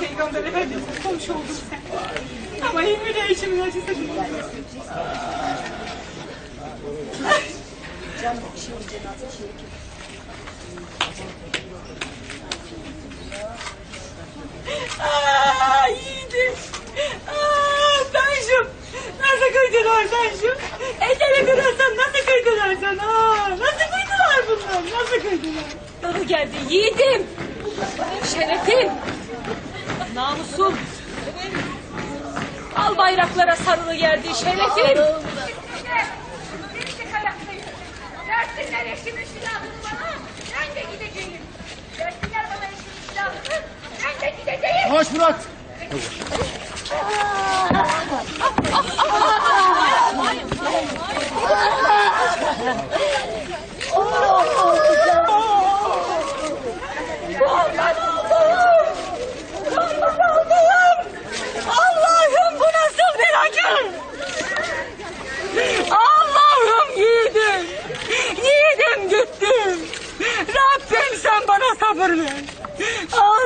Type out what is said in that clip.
Peygamber Efendimiz'le komşu oldun sen. Ama ilmi de içimin acısı değil. Aa, yiğidim. Aa, Tanşum. Nasıl kıydılar Tanşum? Ecele kırarsan nasıl kıydılar sana? Aa, nasıl kıydılar bunlar? Nasıl kıydılar? Dalı geldi yiğidim. Şerefim. Namusum. Al bayraklara sarılı geldi şerefim. Versinler eşimin silahını bana. Ben de gideceğim. Versinler bana eşimin silahını. Ben de gideceğim. Yavaş Murat. Allah'ım Rabbim sen bana sabır ver. Allah.